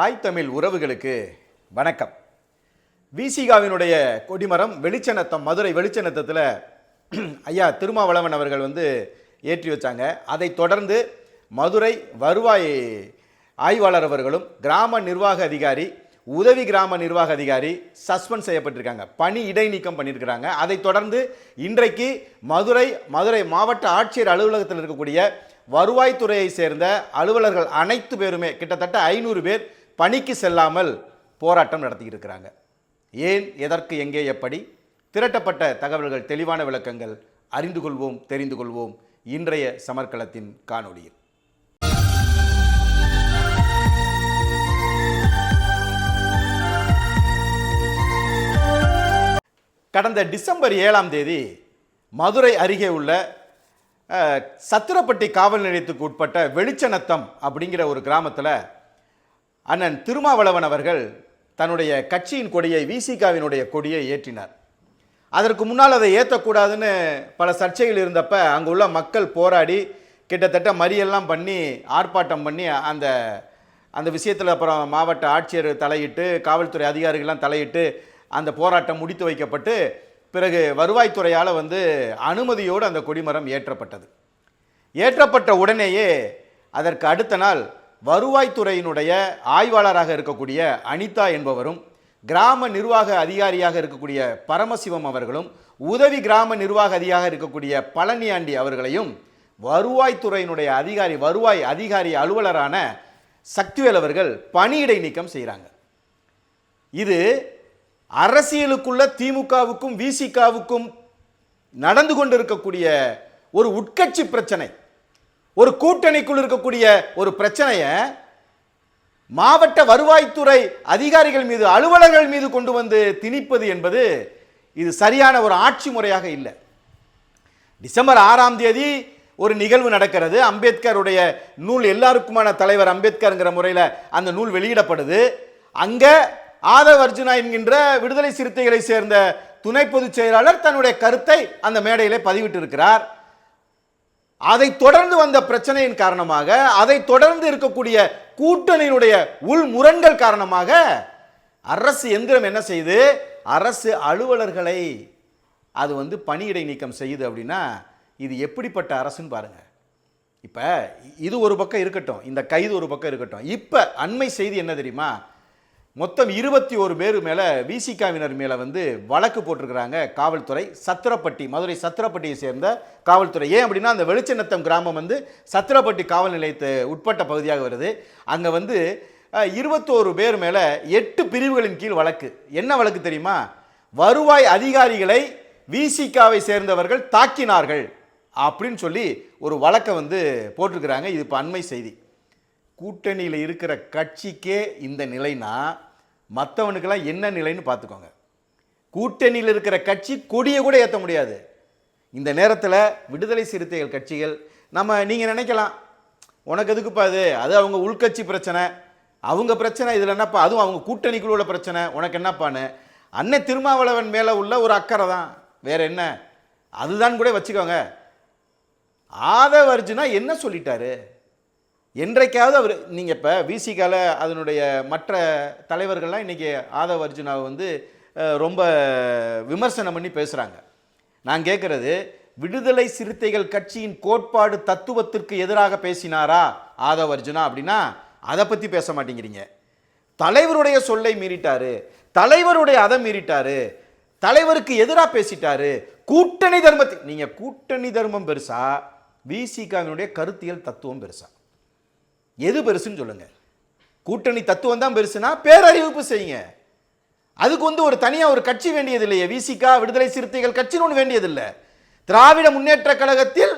தாய் தமிழ் உறவுகளுக்கு வணக்கம். விசிகாவினுடைய கொடிமரம் வெளிச்சநத்தம் மதுரை வெளிச்சநத்தத்தில் ஐயா திருமாவளவன் அவர்கள் வந்து ஏற்றி வச்சாங்க. அதைத் தொடர்ந்து மதுரை வருவாய் ஆய்வாளர் அவர்களும் கிராம நிர்வாக அதிகாரி உதவி கிராம நிர்வாக அதிகாரி சஸ்பெண்ட் செய்யப்பட்டிருக்காங்க. பணி இடைநீக்கம் பண்ணியிருக்கிறாங்க. அதைத் தொடர்ந்து இன்றைக்கு மதுரை மதுரை மாவட்ட ஆட்சியர் அலுவலகத்தில் இருக்கக்கூடிய வருவாய்த்துறையை சேர்ந்த அலுவலர்கள் அனைத்து பேருமே கிட்டத்தட்ட ஐநூறு பேர் பணிக்கு செல்லாமல் போராட்டம் நடத்திக்கிட்டு இருக்கிறாங்க ஏன் எதற்கு எங்கே எப்படி? திரட்டப்பட்ட தகவல்கள் தெளிவான விளக்கங்கள் அறிந்து கொள்வோம் தெரிந்து கொள்வோம். இன்றைய சமர்க்களத்தின் காணொளியில். கடந்த டிசம்பர் ஏழாம் தேதி மதுரை அருகே உள்ள சத்திரப்பட்டி காவல் நிலையத்துக்கு உட்பட்ட வெளிச்சநத்தம் அப்படிங்கிற ஒரு கிராமத்தில் அண்ணன் திருமாவளவன் அவர்கள் தன்னுடைய கட்சியின் கொடியை விசிகாவினுடைய கொடியை ஏற்றினார். அதற்கு முன்னால் அதை ஏற்றக்கூடாதுன்னு பல சர்ச்சைகள் இருந்தப்ப அங்கே உள்ள மக்கள் போராடி கிட்டத்தட்ட மறியெல்லாம் பண்ணி ஆர்ப்பாட்டம் பண்ணி அந்த அந்த விஷயத்தில் அப்புறம் மாவட்ட ஆட்சியர் தலையிட்டு காவல்துறை அதிகாரிகள்லாம் தலையிட்டு அந்த போராட்டம் முடித்து வைக்கப்பட்டு பிறகு வருவாய்த்துறையால் வந்து அனுமதியோடு அந்த கொடிமரம் ஏற்றப்பட்டது. ஏற்றப்பட்ட உடனேயே அதற்கு அடுத்த நாள் வருவாய்த்துறையினுடைய ஆய்வாளராக இருக்கக்கூடிய அனிதா என்பவரும் கிராம நிர்வாக அதிகாரியாக இருக்கக்கூடிய பரமசிவம் அவர்களும் உதவி கிராம நிர்வாக அதிகாரியாக இருக்கக்கூடிய பழனியாண்டி அவர்களையும் வருவாய்த்துறையினுடைய அதிகாரி வருவாய் அதிகாரி அலுவலரான சக்திவேல் அவர்கள் பணியிடை நீக்கம் செய்கிறாங்க இது அரசியலுக்குள்ள திமுகவுக்கும் விசிகாவுக்கும் நடந்து கொண்டிருக்கக்கூடிய ஒரு உட்கட்சி பிரச்சனை. ஒரு கூட்டணிக்குள் இருக்கக்கூடிய ஒரு பிரச்சனையை மாவட்ட வருவாய்த்துறை அதிகாரிகள் மீது அலுவலர்கள் மீது கொண்டு வந்து திணிப்பது என்பது இது சரியான ஒரு ஆட்சி முறையாக இல்லை. டிசம்பர் ஆறாம் தேதி ஒரு நிகழ்வு நடக்கிறது. அம்பேத்கருடைய நூல் எல்லாருக்குமான தலைவர் அம்பேத்கர்ங்கிற முறையில் அந்த நூல் வெளியிடப்படுது. அங்கே ஆதவ் அர்ஜுனா என்கின்ற விடுதலை சிறுத்தைகளை சேர்ந்த துணை பொதுச் செயலாளர் தன்னுடைய கருத்தை அந்த மேடையிலே பதிவிட்டு இருக்கிறார் அதை தொடர்ந்து வந்த பிரச்சனையின் காரணமாக அதை தொடர்ந்து இருக்கக்கூடிய கூட்டணியினுடைய உள் முரண்கள் காரணமாக அரசு எந்திரம் என்ன செய்யுது அரசு அலுவலர்களை அது வந்து பணியிடை நீக்கம் செய்யுது அப்படின்னா இது எப்படிப்பட்ட அரசுன்னு பாருங்க. இப்போ இது ஒரு பக்கம் இருக்கட்டும் இந்த கைது ஒரு பக்கம் இருக்கட்டும். இப்போ அண்மை செய்தி என்ன தெரியுமா? மொத்தம் இருபத்தி ஒரு பேர் மேலே விசிகாவினர் மேலே வந்து வழக்கு போட்டிருக்கிறாங்க காவல்துறை. சத்திரப்பட்டி மதுரை சத்திரப்பட்டியை சேர்ந்த காவல்துறை. ஏன் அப்படின்னா அந்த வெளிச்சநத்தம் கிராமம் வந்து சத்திரப்பட்டி காவல் நிலையத்து உட்பட்ட பகுதியாக வருது. அங்கே வந்து இருபத்தோரு பேர் மேலே எட்டு பிரிவுகளின் கீழ் வழக்கு. என்ன வழக்கு தெரியுமா? வருவாய் அதிகாரிகளை விசிகாவை சேர்ந்தவர்கள் தாக்கினார்கள் அப்படின்னு சொல்லி ஒரு வழக்கை வந்து போட்டிருக்கிறாங்க. இது இப்போ அண்மை செய்தி. கூட்டணியில் இருக்கிற கட்சிக்கே இந்த நிலைனா மற்றவனுக்கெல்லாம் என்ன நிலைன்னு பார்த்துக்கோங்க. கூட்டணியில் இருக்கிற கட்சி கொடியை கூட ஏற்ற முடியாது. இந்த நேரத்தில் விடுதலை சிறுத்தைகள் கட்சிகள் நம்ம நீங்கள் நினைக்கலாம் உனக்கு எதுக்குப்பா அது அது அவங்க உள்கட்சி பிரச்சனை. அவங்க பிரச்சனை இதில் என்னப்பா? அதுவும் அவங்க கூட்டணிக்குள்ள உள்ள பிரச்சனை. உனக்கு என்னப்பான்னு? அன்னை திருமாவளவன் மேலே உள்ள ஒரு அக்கறை தான். வேற என்ன? அதுதான் கூட வச்சுக்கோங்க. ஆதவ அர்ஜுனா என்ன சொல்லிட்டாரு? என்றைக்காவது அவர் நீங்கள் இப்போ விசிகால அதனுடைய மற்ற தலைவர்கள்லாம் இன்றைக்கி ஆதவ அர்ஜுனாவை வந்து ரொம்ப விமர்சனம் பண்ணி பேசுகிறாங்க நான் கேட்குறது விடுதலை சிறுத்தைகள் கட்சியின் கோட்பாடு தத்துவத்திற்கு எதிராக பேசினாரா ஆதவ அர்ஜுனா அப்படின்னா அதை பற்றி பேச மாட்டேங்கிறீங்க. தலைவருடைய சொல்லை மீறிட்டாரு தலைவருடைய அதை மீறிட்டாரு தலைவருக்கு எதிராக பேசிட்டாரு கூட்டணி தர்மத்தை நீங்கள் கூட்டணி தர்மம் பெருசா விசிகாவினுடைய கருத்தியல் தத்துவம் பெருசா. எது பெருசுன்னு சொல்லுங்க. கூட்டணி தத்துவம் தான் பெருசுனா பேரறிவிப்பு செய்யுங்க. அதுக்கு வந்து ஒரு தனியாக ஒரு கட்சி வேண்டியது இல்லையே விசிகா விடுதலை சிறுத்தைகள் கட்சின்னு ஒன்று வேண்டியதில்லை. திராவிட முன்னேற்ற கழகத்தில்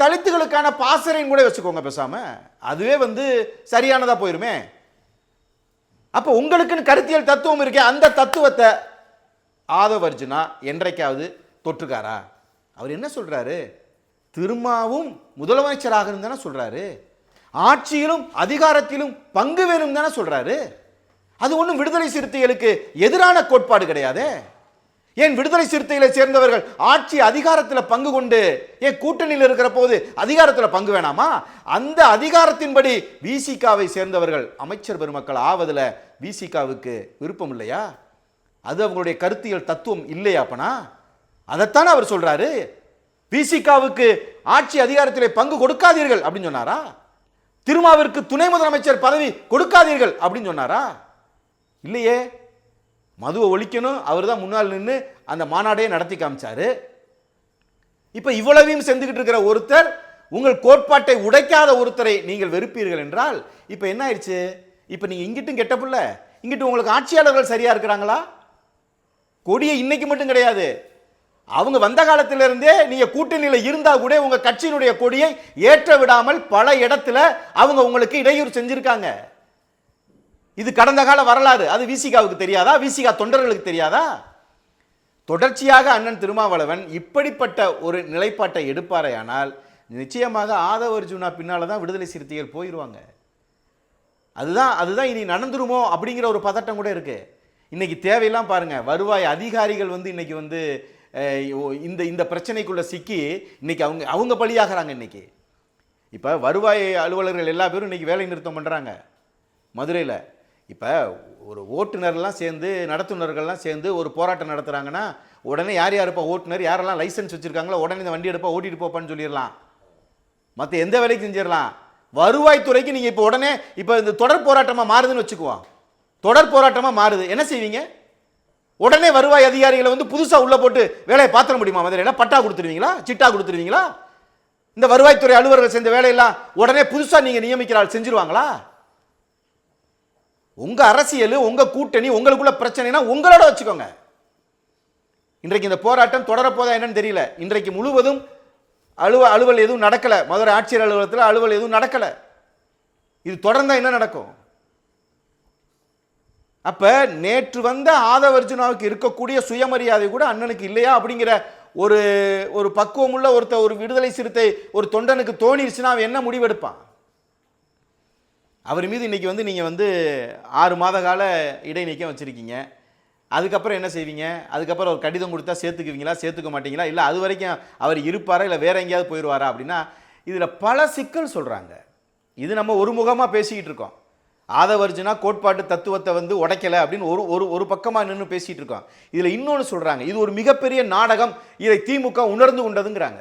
தலித்துகளுக்கான பாசறைன்னு கூட வச்சுக்கோங்க பேசாமல் அதுவே வந்து சரியானதாக போயிருமே. அப்போ உங்களுக்குன்னு கருத்தியல் தத்துவம் இருக்கே அந்த தத்துவத்தை ஆதவ அர்ஜுனா என்றைக்காவது தொற்றுக்காரா? அவர் என்ன சொல்கிறாரு திருமாவும் முதலமைச்சராக தானே சொல்கிறாரு ஆட்சியிலும் அதிகாரத்திலும் பங்கு வேணும் தானே சொல்றாரு. அது ஒன்றும் விடுதலை சிறுத்தைகளுக்கு எதிரான கோட்பாடு கிடையாது. ஏன் விடுதலை சிறுத்தைகளை சேர்ந்தவர்கள் ஆட்சி அதிகாரத்தில் பங்கு கொண்டு ஏன் கூட்டணியில் இருக்கிற போது அதிகாரத்தில் பங்கு வேணாமா? அந்த அதிகாரத்தின்படி விசிகாவை சேர்ந்தவர்கள் அமைச்சர் பெருமக்கள் ஆவதில் விசிகாவுக்கு விருப்பம் இல்லையா? அது அவங்களுடைய கருத்தியல் தத்துவம் இல்லையா அப்பனா? அதைத்தானே அவர் சொல்றாரு. விசிகாவுக்கு ஆட்சி அதிகாரத்திலே பங்கு கொடுக்காதீர்கள் அப்படின்னு சொன்னாரா? திருமாவிற்கு துணை முதலமைச்சர் பதவி கொடுக்காதீர்கள் அப்படின்னு சொன்னாரா? இல்லையே. மதுவை ஒழிக்கணும். அவர் தான் முன்னால் நின்று அந்த மாநாடையே நடத்தி காமிச்சாரு. இப்போ இவ்வளவையும் செஞ்சுக்கிட்டு இருக்கிற ஒருத்தர் உங்கள் கோட்பாட்டை உடைக்காத ஒருத்தரை நீங்கள் வெறுப்பீர்கள் என்றால் இப்போ என்ன ஆயிடுச்சு? இப்போ நீங்கள் இங்கிட்டும் கெட்ட புள்ள. இங்கிட்டு உங்களுக்கு ஆட்சியாளர்கள் சரியா இருக்கிறாங்களா? கொடியை இன்னைக்கு மட்டும் கிடையாது. அவங்க வந்த காலத்திலிருந்தே நீங்கள் கூட்டணியில் இருந்தால் கூட உங்கள் கட்சியினுடைய கொடியை ஏற்ற விடாமல் பல இடத்துல அவங்க உங்களுக்கு இடையூறு செஞ்சுருக்காங்க. இது கடந்த கால வரலாறு. அது விசிகாவுக்கு தெரியாதா? விசிகா தொண்டர்களுக்கு தெரியாதா? தொடர்ச்சியாக அண்ணன் திருமாவளவன் இப்படிப்பட்ட ஒரு நிலைப்பாட்டை எடுப்பாரையானால் நிச்சயமாக ஆதவ அர்ஜுனா பின்னால் தான் விடுதலை சிறுத்தைகள் போயிடுவாங்க அதுதான் அதுதான் இனி நடந்துருமோ அப்படிங்கிற ஒரு பதட்டம் கூட இருக்குது இன்றைக்கி தேவையெல்லாம் பாருங்கள் வருவாய் அதிகாரிகள் வந்து இன்றைக்கி வந்து இந்த இந்த பிரச்சனைக்குள்ளே சிக்கி இன்னைக்கு அவங்க அவங்க பலியாகிறாங்க இன்னைக்கு. இப்போ வருவாய் அலுவலர்கள் எல்லா பேரும் இன்றைக்கி வேலை நிறுத்தம் பண்ணுறாங்க மதுரையில். இப்போ ஒரு ஓட்டுநர்லாம் சேர்ந்து நடத்துனர்கள்லாம் சேர்ந்து ஒரு போராட்டம் நடத்துகிறாங்கன்னா உடனே யார் யார் இருப்பா? ஓட்டுநர் யாரெல்லாம் லைசன்ஸ் வச்சுருக்காங்களோ உடனே இந்த வண்டி எடுப்பா ஓட்டிட்டு போப்பான்னு சொல்லிடலாம். மற்ற எந்த வேலைக்கு செஞ்சிடலாம். வருவாய்த்துறைக்கு நீங்கள் இப்போ உடனே இப்போ இந்த தொடர் போராட்டமாக மாறுதுன்னு வச்சுக்குவோம். தொடர் போராட்டமாக மாறுது. என்ன செய்வீங்க? உடனே வருவாய் அதிகாரிகளை வந்து புதுசாக உள்ளே போட்டு வேலையை பார்த்துட முடியுமா? மதுரையில் பட்டா கொடுத்துருவீங்களா? சிட்டா கொடுத்துருவீங்களா? இந்த வருவாய்த்துறை அலுவலர்கள் செஞ்ச வேலையெல்லாம் உடனே புதுசாக நீங்கள் நியமிக்கிற ஆள் செஞ்சிருவாங்களா? உங்கள் அரசியல் உங்கள் கூட்டணி உங்களுக்குள்ள பிரச்சனைனா உங்களோட வச்சுக்கோங்க. இன்றைக்கு இந்த போராட்டம் தொடரப்போதா என்னன்னு தெரியல. இன்றைக்கு முழுவதும் அலுவ அலுவல் எதுவும் நடக்கலை. மதுரை ஆட்சியர் அலுவலகத்தில் அலுவல் எதுவும் நடக்கலை. இது தொடர்ந்தால் என்ன நடக்கும்? அப்ப நேற்று வந்த ஆதவர்ஜுனாவுக்கு இருக்கக்கூடிய சுயமரியாதை கூட அண்ணனுக்கு இல்லையா அப்படிங்கிற ஒரு ஒரு பக்குவமுள்ள ஒருத்த ஒரு விடுதலை சிறுத்தை ஒரு தொண்டனுக்கு தோணிருச்சுன்னா அவன் என்ன முடிவெடுப்பான்? அவர் மீது இன்னைக்கு வந்து நீங்கள் வந்து ஆறு மாத கால இடைநீக்கம் வச்சுருக்கீங்க. அதுக்கப்புறம் என்ன செய்வீங்க? அதுக்கப்புறம் ஒரு கடிதம் கொடுத்தா சேர்த்துக்குவீங்களா? சேர்த்துக்க மாட்டீங்களா? இல்லை அது வரைக்கும் அவர் இருப்பாரா? இல்லை வேற எங்கேயாவது போயிடுவாரா அப்படின்னா இதில் பல சிக்கல் சொல்கிறாங்க இது நம்ம ஒரு முகமாக பேசிக்கிட்டு இருக்கோம். ஆதவர்ஜுனா கோட்பாட்டு தத்துவத்தை வந்து உடைக்கலை அப்படின்னு ஒரு ஒரு ஒரு பக்கமாக நின்று பேசிகிட்டு இருக்கோம் இதில் இன்னொன்று சொல்கிறாங்க இது ஒரு மிகப்பெரிய நாடகம். இதை திமுக உணர்ந்து கொண்டதுங்கிறாங்க.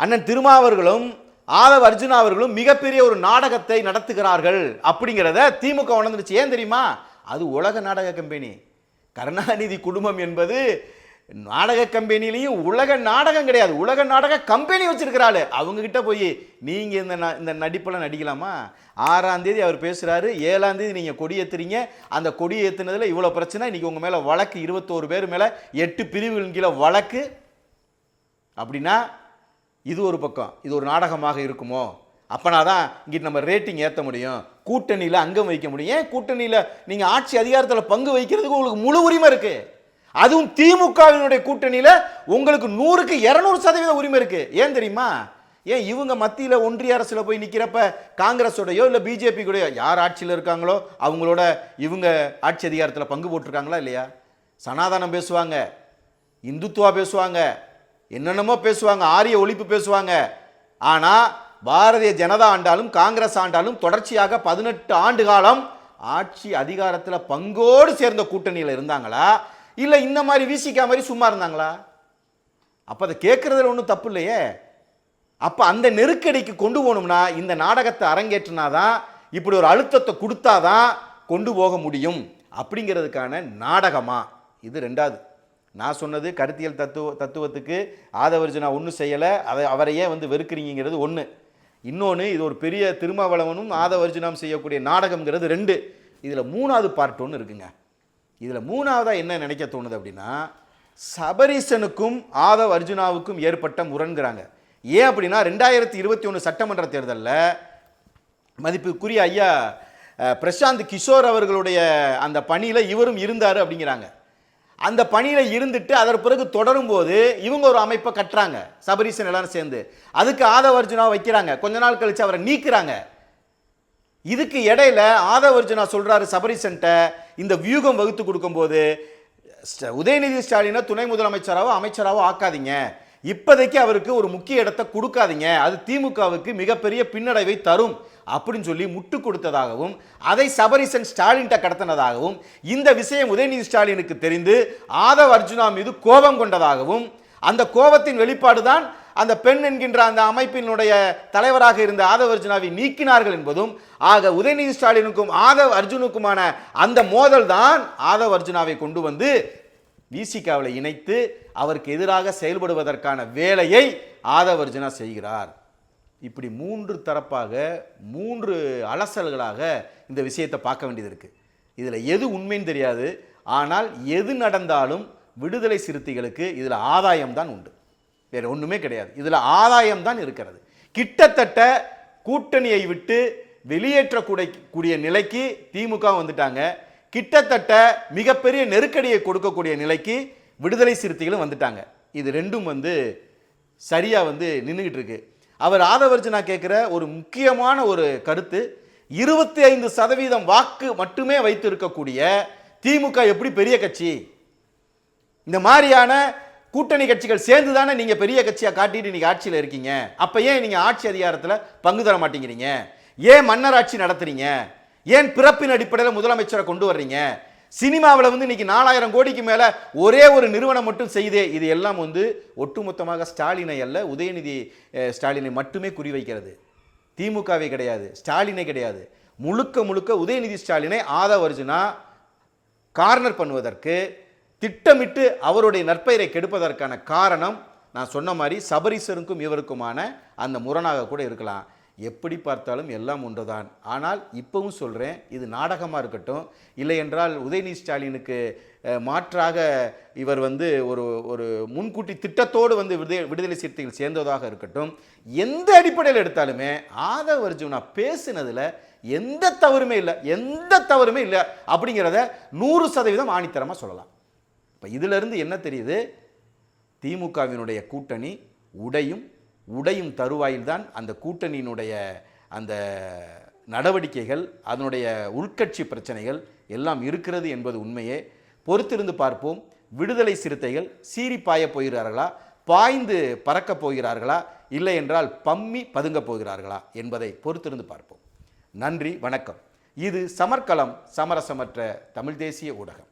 அண்ணன் திருமாவர்களும் ஆதவ அர்ஜுனா அவர்களும் மிகப்பெரிய ஒரு நாடகத்தை நடத்துகிறார்கள் அப்படிங்கிறத திமுக உணர்ந்துருச்சு ஏன் தெரியுமா? அது உலக நாடக கம்பெனி கருணாநிதி குடும்பம் என்பது நாடக கம்பெனிலையும் உலக நாடகம் கிடையாது. உலக நாடக கம்பெனி வச்சிருக்கிறாள். அவங்கக்கிட்ட போய் நீங்கள் இந்த ந- இந்த நடிப்பெல்லாம் நடிக்கலாமா? ஆறாம் தேதி அவர் பேசுகிறாரு ஏழாம் தேதி கொடி ஏற்றுறீங்க அந்த கொடி ஏற்றுனதில் இவ்வளோ பிரச்சனை. இன்றைக்கி உங்கள் மேலே வழக்கு இருபத்தோரு பேர் மேலே எட்டு பிரிவுகளின் கீழே வழக்கு. அப்படின்னா இது ஒரு பக்கம். இது ஒரு நாடகமாக இருக்குமோ? அப்போனா தான் இங்கிட்டு நம்ம ரேட்டிங் ஏற்ற முடியும். கூட்டணியில் அங்கம் வைக்க முடியும். ஏன் கூட்டணியில் நீங்கள் ஆட்சி அதிகாரத்தில் பங்கு வைக்கிறதுக்கு உங்களுக்கு முழு உரிமை இருக்குது அதுவும் திமுகவினுடைய கூட்டணியில் உங்களுக்கு நூறுக்கு இரநூறு சதவீத உரிமை இருக்கு. ஏன் தெரியுமா? ஏன் இவங்க மத்தியில் ஒன்றிய அரசில் போய் நிற்கிறப்ப காங்கிரஸோடையோ இல்லை பிஜேபி கூடயோ யார் ஆட்சியில் இருக்காங்களோ அவங்களோட இவங்க ஆட்சி அதிகாரத்தில் பங்கு போட்டிருக்காங்களா இல்லையா? சனாதனம் பேசுவாங்க இந்துத்துவா பேசுவாங்க என்னென்னமோ பேசுவாங்க ஆரிய ஒழிப்பு பேசுவாங்க. ஆனால் பாரதிய ஜனதா ஆண்டாலும் காங்கிரஸ் ஆண்டாலும் தொடர்ச்சியாக பதினெட்டு ஆண்டு காலம் ஆட்சி அதிகாரத்தில் பங்கோடு சேர்ந்த கூட்டணியில் இருந்தாங்களா? இல்லை இந்த மாதிரி விசிக்கா மாதிரி சும்மா இருந்தாங்களா? அப்போ அதை கேட்குறதுல ஒன்றும் தப்பு இல்லையே. அப்போ அந்த நெருக்கடிக்கு கொண்டு போகணும்னா இந்த நாடகத்தை அரங்கேற்றினாதான் இப்படி ஒரு அழுத்தத்தை கொடுத்தாதான் கொண்டு போக முடியும். அப்படிங்கிறதுக்கான நாடகமா? இது ரெண்டாவது. நான் சொன்னது கருத்தியல் தத்துவ தத்துவத்துக்கு ஆதவர்ஜனா ஒன்றும் செய்யலை. அதை அவரையே வந்து வெறுக்கிறீங்கிறது ஒன்று இன்னொன்று இது ஒரு பெரிய திருமாவளவனும் ஆதவர்ஜுனாவும் செய்யக்கூடிய நாடகம்ங்கிறது ரெண்டு. இதில் மூணாவது பார்ட் ஒன்று இருக்குங்க. இதில் மூணாவதாக என்ன நினைக்க தோணுது அப்படின்னா சபரீசனுக்கும் ஆதவ் அர்ஜுனாவுக்கும் ஏற்பட்ட முரண்கிறாங்க. ஏன் அப்படின்னா ரெண்டாயிரத்தி இருபத்தி ஒன்று சட்டமன்ற தேர்தலில் மதிப்புக்குரிய ஐயா பிரசாந்த் கிஷோர் அவர்களுடைய அந்த பணியில் இவரும் இருந்தார் அப்படிங்கிறாங்க. அந்த பணியில் இருந்துட்டு அதற்கு பிறகு தொடரும் போது இவங்க ஒரு அமைப்பை கட்டுறாங்க. சபரீசன் எல்லாரும் சேர்ந்து. அதுக்கு ஆதவர்ஜுனா வைக்கிறாங்க. கொஞ்ச நாள் கழித்து அவரை நீக்குறாங்க. இதுக்கு இடையில ஆதவர்ஜுனா சொல்றாரு சபரிசன்ட்ட இந்த வியூகம் வகுத்து கொடுக்கும்போது ஸ்ட- உதயநிதி ஸ்டாலினை துணை முதலமைச்சராகவோ அமைச்சராகவோ ஆக்காதீங்க. இப்போதைக்கு அவருக்கு ஒரு முக்கிய இடத்தை கொடுக்காதீங்க. அது திமுகவுக்கு மிகப்பெரிய பின்னடைவை தரும் அப்படின்னு சொல்லி முட்டு கொடுத்ததாகவும் அதை சபரிசன் ஸ்டாலின்கிட்ட கடத்தினதாகவும் இந்த விஷயம் உதயநிதி ஸ்டாலினுக்கு தெரிந்து ஆதவ் அர்ஜுனா மீது கோபம் கொண்டதாகவும் அந்த கோபத்தின் வெளிப்பாடு தான் அந்த பெண் என்கின்ற அந்த அமைப்பினுடைய தலைவராக இருந்த ஆதவ் அர்ஜுனாவை நீக்கினார்கள் என்பதும் ஆக உதயநிதி ஸ்டாலினுக்கும் ஆதவ் அர்ஜுனுக்குமான அந்த மோதல் தான் ஆதவ் அர்ஜுனாவை கொண்டு வந்து விசிகாவில் இணைத்து அவருக்கு எதிராக செயல்படுவதற்கான வேலையை ஆதவ் அர்ஜுனா செய்கிறார். இப்படி மூன்று தரப்பாக மூன்று அலசல்களாக இந்த விஷயத்தை பார்க்க வேண்டியது இருக்குது இதில் எது உண்மைன்னு தெரியாது. ஆனால் எது நடந்தாலும் விடுதலை சிறுத்தைகளுக்கு இதில் ஆதாயம்தான் உண்டு. வேறு ஒன்றுமே கிடையாது. இதில் ஆதாயம் தான் இருக்கிறது. கிட்டத்தட்ட கூட்டணியை விட்டு வெளியேற்றக்கூடிய கூடிய நிலைக்கு திமுக வந்துட்டாங்க. கிட்டத்தட்ட மிகப்பெரிய நெருக்கடியை கொடுக்கக்கூடிய நிலைக்கு விடுதலை சிறுத்தைகளும் வந்துட்டாங்க. இது ரெண்டும் வந்து சரியாக வந்து நின்றுக்கிட்டு இருக்கு. அவர் ஆதவர்ஜனா கேட்குற ஒரு முக்கியமான ஒரு கருத்து இருபத்தி ஐந்து சதவீதம் வாக்கு மட்டுமே வைத்திருக்கக்கூடிய திமுக எப்படி பெரிய கட்சி? இந்த மாதிரியான கூட்டணி கட்சிகள் சேர்ந்து தானே நீங்கள் பெரிய கட்சியாக காட்டிட்டு இன்றைக்கி ஆட்சியில் இருக்கீங்க? அப்போ ஏன் நீங்கள் ஆட்சி அதிகாரத்தில் பங்கு தர மாட்டேங்கிறீங்க? ஏன் மன்னர் ஆட்சி நடத்துறீங்க? ஏன் பிறப்பின் அடிப்படையில் முதலமைச்சரை கொண்டு வர்றீங்க? சினிமாவில் வந்து இன்னைக்கு நாலாயிரம் கோடிக்கு மேலே ஒரே ஒரு நிறுவனம் மட்டும் செய்தே இது எல்லாம் வந்து ஒட்டுமொத்தமாக ஸ்டாலினை அல்ல உதயநிதி ஸ்டாலினை மட்டுமே குறிவைக்கிறது. திமுகவே கிடையாது ஸ்டாலினே கிடையாது. முழுக்க முழுக்க உதயநிதி ஸ்டாலினை ஆதவ அர்ஜுனா கார்னர் பண்ணுவதற்கு திட்டமிட்டு அவருடைய நற்பெயரை கெடுப்பதற்கான காரணம் நான் சொன்ன மாதிரி சபரிசருக்கும் இவருக்குமான அந்த முரணாக கூட இருக்கலாம். எப்படி பார்த்தாலும் எல்லாம் ஒன்றுதான். ஆனால் இப்பவும் சொல்கிறேன் இது நாடகமாக இருக்கட்டும் இல்லை என்றால் உதயநிதி ஸ்டாலினுக்கு மாற்றாக இவர் வந்து ஒரு ஒரு முன்கூட்டி திட்டத்தோடு வந்து விடுதலை விடுதலை சிறுத்தைகள் சேர்ந்ததாக இருக்கட்டும் எந்த அடிப்படையில் எடுத்தாலுமே ஆதவ அர்ஜுனா பேசினதில் எந்த தவறுமே இல்லை எந்த தவறுமே இல்லை அப்படிங்கிறத நூறு சதவீதம் ஆணித்தரமாக சொல்லலாம். இப்போ இதிலிருந்து என்ன தெரியுது? திமுகவினுடைய கூட்டணி உடையும் உடையும் தருவாயில்தான் அந்த கூட்டணியினுடைய அந்த நடவடிக்கைகள் அதனுடைய உள்கட்சி பிரச்சனைகள் எல்லாம் இருக்கிறது என்பது உண்மையே. பொறுத்திருந்து பார்ப்போம். விடுதலை சிறுத்தைகள் சீறி பாயப் போகிறார்களா? பாய்ந்து பறக்கப் போகிறார்களா? இல்லை என்றால் பம்மி பதுங்கப் போகிறார்களா என்பதை பொறுத்திருந்து பார்ப்போம். நன்றி வணக்கம். இது சமர்க்கலம் சமரசமற்ற தமிழ் தேசிய ஊடகம்.